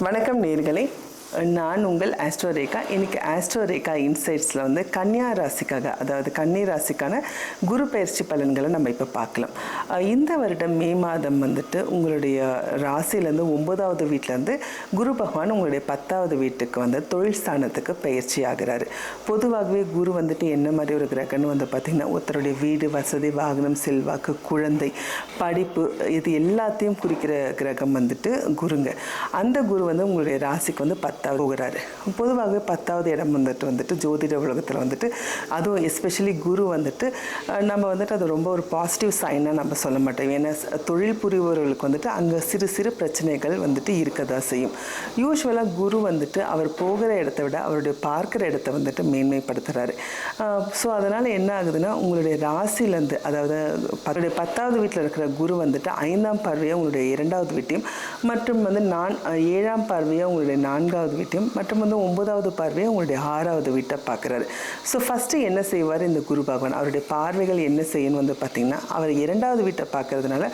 வணக்கம் நேர்களே. நான் உங்கள் ஆஸ்ட்ரோரேகா. இன்றைக்கி இன்னைக்கு இன்சைட்ஸில் வந்து கன்னியா ராசிக்காக அதாவது கன்னி ராசிக்கான குரு பயிற்சி பலன்களை நம்ம இப்போ பார்க்கலாம். இந்த வருடம் மே மாதம் வந்துட்டு உங்களுடைய ராசியிலேருந்து ஒன்பதாவது வீட்டிலேருந்து குரு பகவான் உங்களுடைய பத்தாவது வீட்டுக்கு வந்து தொழில் ஸ்தானத்துக்கு பயிற்சி ஆகிறாரு. பொதுவாகவே குரு வந்துட்டு என்ன மாதிரி ஒரு கிரகம்னு வந்து பார்த்திங்கன்னா ஒருத்தருடைய வீடு வசதி வாகனம் செல்வாக்கு குழந்தை படிப்பு இது எல்லாத்தையும் குறிக்கிற கிரகம் வந்துட்டு குருங்க. அந்த குரு வந்து உங்களுடைய ராசிக்கு வந்து பத்தாவது போகிறாரு. பொதுவாகவே பத்தாவது இடம் வந்துட்டு வந்துட்டு ஜோதிட உலகத்தில் வந்துட்டு அதுவும் எஸ்பெஷலி குரு வந்துட்டு நம்ம வந்துட்டு அது ரொம்ப ஒரு பாசிட்டிவ் சைனாக நம்ம சொல்ல மாட்டோம். ஏன்னா தொழில் புரிபவர்களுக்கு வந்துட்டு அங்கே சிறு சிறு பிரச்சனைகள் வந்துட்டு இருக்க தான் செய்யும் யூஸ்வலாக குரு வந்துட்டு அவர் போகிற இடத்த விட அவருடைய பார்க்குற இடத்த வந்துட்டு மேன்மைப்படுத்துகிறாரு ஸோ அதனால் என்ன ஆகுதுன்னா உங்களுடைய ராசிலேருந்து அதாவது அவருடைய பத்தாவது வீட்டில் இருக்கிற குரு வந்துட்டு ஐந்தாம் பார்வையாக உங்களுடைய இரண்டாவது வீட்டையும் மற்றும் வந்து நான் ஏழாம் பார்வையாக உங்களுடைய நான்காவது வீட்டையும் மற்றும் வந்து ஒன்பதாவது பார்வையை உங்களுடைய ஆறாவது வீட்டை பார்க்குறாரு. ஸோ ஃபஸ்ட்டு என்ன செய்வார் இந்த குரு பகவான்? அவருடைய பார்வைகள் என்ன செய்யணும் வந்து பார்த்திங்கன்னா அவர் இரண்டாவது வீட்டை பார்க்கறதுனால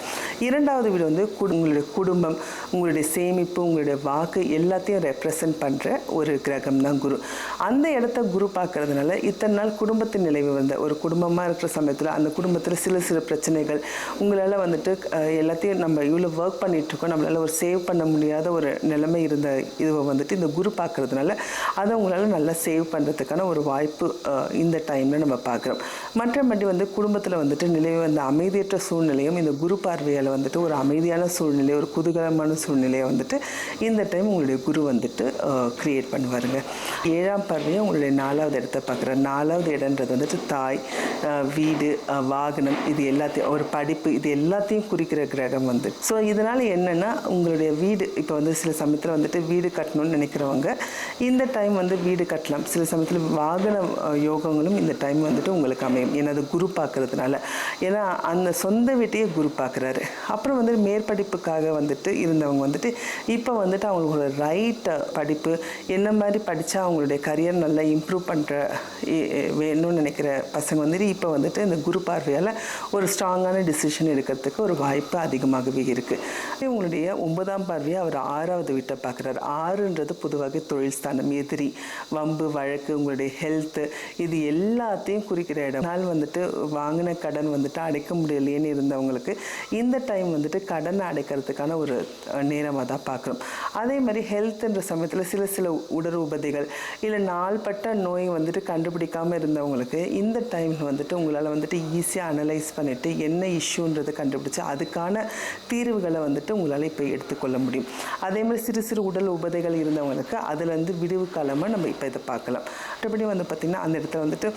இரண்டாவது வீடு வந்து கு- உங்களுடைய குடும்பம் உங்களுடைய சேமிப்பு உங்களுடைய வாக்கு எல்லாத்தையும் ரெப்ரசன்ட் பண்ணுற ஒரு கிரகம் தான் குரு. அந்த இடத்த குரு பார்க்குறதுனால இத்தனை நாள் குடும்பத்தின் நிலைவு வந்த ஒரு குடும்பமாக இருக்கிற சமயத்தில் அந்த குடும்பத்தில் சில சில பிரச்சனைகள் உங்களால் வந்துட்டு எல்லாத்தையும் நம்ம இவ்வளோ ஒர்க் பண்ணிகிட்ருக்கோம் நம்மளால் ஒரு சேவ் பண்ண முடியாத ஒரு நிலைமை இருந்த இதுவை வந்துட்டு இந்த குரு பார்க்கறதுனால அதை உங்களால் நல்லா சேவ் பண்ணுறதுக்கான ஒரு வாய்ப்பு இந்த டைமில் நம்ம பார்க்குறோம். மற்றபடி வந்து குடும்பத்தில் வந்துட்டு நிலவி வந்த அமைதியற்ற சூழ்நிலையும் இந்த குரு பார்வையால் வந்துட்டு ஒரு அமைதியான சூழ்நிலை ஒரு குதூகலமான சூழ்நிலையை வந்துட்டு இந்த டைம் உங்களுடைய குரு வந்துட்டு க்ரியேட் பண்ணுவாருங்க. ஏழாம் பார்வையும் உங்களுடைய நாலாவது இடத்த பார்க்குற நாலாவது இடன்றது வந்துட்டு தாய் வீடு வாகனம் இது எல்லாத்தையும் ஒரு படிப்பு இது எல்லாத்தையும் குறிக்கிற கிரகம் வந்து. ஸோ இதனால் என்னென்னா உங்களுடைய வீடு இப்போ வந்து சில சமயத்தில் வந்துட்டு வீடு கட்டணும்னு நினைக்கிறவங்க இந்த டைம் வந்து வீடு கட்டலாம். சில சமயத்தில் வாகன யோகங்களும் இந்த டைம் வந்துட்டு உங்களுக்கு அமையும். ஏன்னா அது குரு பார்க்கறதுனால. ஏன்னா அந்த சொந்த வீட்டையே குரு பார்க்குறாரு. அப்புறம் வந்து மேற்படிப்புக்காக வந்துட்டு இருந்தவங்க வந்துட்டு இப்போ வந்துட்டு அவங்களோட ரைட் படிப்பு என்ன மாதிரி படித்தா அவங்களுடைய கரியர் நல்லா இம்ப்ரூவ் பண்ணுற வேணும்னு நினைக்கிற பசங்க வந்துட்டு இப்போ வந்துட்டு இந்த குரு பார்வையால் ஒரு ஸ்ட்ராங்கான டிசிஷன் எடுக்கிறதுக்கு ஒரு வாய்ப்பு அதிகமாகவே இருக்குது உங்களுடைய ஒன்பதாம் பார்வையை அவர் ஆறாவது வீட்டை பார்க்குறாரு. ஆறுன்றது பொதுவாக தொழில் ஸ்தானம் எதிரி வம்பு வழக்கு உங்களுடைய ஹெல்த்து இது எல்லாத்தையும் குறிக்கிற இடம். நாள் வந்துட்டு வாங்கின கடன் வந்துட்டு அடைக்க முடியலையேன்னு இருந்தவங்களுக்கு இந்த டைம் வந்துட்டு கடனை அடைக்கிறதுக்கான ஒரு நேரமாக தான் பார்க்குறோம். அதே மாதிரி ஹெல்த்துன்ற சமயத்தில் சில சில உடல் உபதைகள் இல்லை நாள்பட்ட நோய் வந்துட்டு கண்டுபிடிக்காமல் இருந்தவங்களுக்கு இந்த டைம் வந்துட்டு உங்களால் வந்துட்டு ஈஸியாக அனலைஸ் பண்ணிவிட்டு என்ன இஷ்யூன்றதை கண்டுபிடிச்சு அதுக்கான தீர்வுகளை வந்துட்டு உங்களால் இப்போ எடுத்துக்கொள்ள முடியும். அதே மாதிரி சிறு சிறு உடல் உபதைகள் இருக்கிறவங்களுக்கு அதுலேருந்து விடுவு காலமாக நம்ம இப்போ இதை பார்க்கலாம். மற்றபடி வந்து பார்த்திங்கன்னா அந்த இடத்துல வந்துட்டு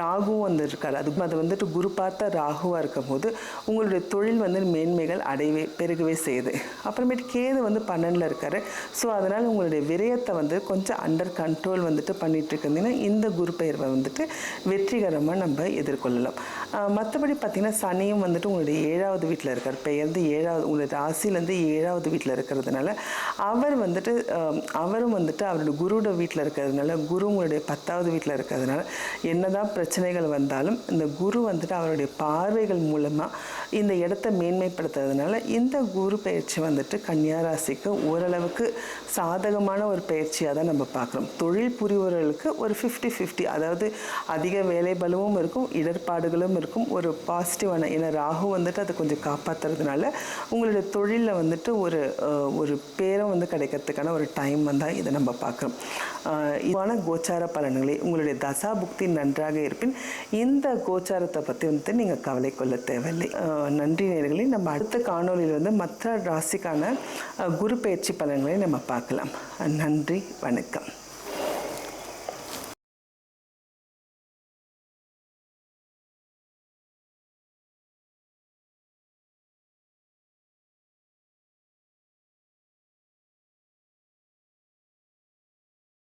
ராகுவும் வந்து இருக்காரு அது அது வந்துட்டு குரு பார்த்த ராகுவாக இருக்கும்போது உங்களுடைய தொழில் வந்து மேன்மைகள் அடையவே பெருகவே செய்யுது. அப்புறமேட்டு கேது வந்து பன்னெண்டில் இருக்காரு. ஸோ அதனால் உங்களுடைய விரயத்தை வந்து கொஞ்சம் அண்டர் கண்ட்ரோல் வந்துட்டு பண்ணிகிட்டு இருந்தீங்கன்னா இந்த குரு பெயர்வை வந்துட்டு வெற்றிகரமாக நம்ம எதிர்கொள்ளலாம். மற்றபடி பார்த்திங்கன்னா சனியும் வந்துட்டு உங்களுடைய ஏழாவது வீட்டில் இருக்கார். பெயர்ந்து ஏழாவது உங்களுடைய ராசிலேருந்து ஏழாவது வீட்டில் இருக்கிறதுனால அவர் வந்துட்டு அவரும் வந்துட்டு அவருடைய குருவோட வீட்டில் இருக்கிறதுனால குரு உங்களுடைய பத்தாவது வீட்டில் இருக்கிறதுனால என்னதான் பிரச்சனைகள் வந்தாலும் இந்த குரு வந்துட்டு அவருடைய பார்வைகள் மூலமாக இந்த இடத்த மேன்மைப்படுத்துறதுனால இந்த குரு பயிற்சி வந்துட்டு கன்னியா ராசிக்கு ஓரளவுக்கு சாதகமான ஒரு பயிற்சியாக தான் நம்ம பார்க்குறோம் தொழில் புரிவர்களுக்கு ஒரு ஃபிஃப்டி ஃபிஃப்டி அதாவது அதிக வேலைபலமும் இருக்கும் இடர்பாடுகளும் இருக்கும். ஒரு பாசிட்டிவான ஏன்னா ராகு வந்துட்டு அதை கொஞ்சம் காப்பாற்றுறதுனால உங்களுடைய தொழிலில் வந்துட்டு ஒரு ஒரு பேரம் வந்து கிடைக்கிறதுக்கான ஒரு டைம் வந்தால் இதை நம்ம பார்க்குறோம் இதுவான கோச்சார பலன்களை உங்களுடைய தசா புக்தி நன்றாக இருப்பின் இந்த கோச்சாரத்தை பற்றி வந்துட்டு நீங்கள் கவலை கொள்ள தேவையில்லை. நன்றி நேர்களை நம்ம அடுத்த காணொளியில் வந்து மற்ற ராசிக்கான குரு பயிற்சி பலன்களை நம்ம பார்க்கலாம். நன்றி. வணக்கம்.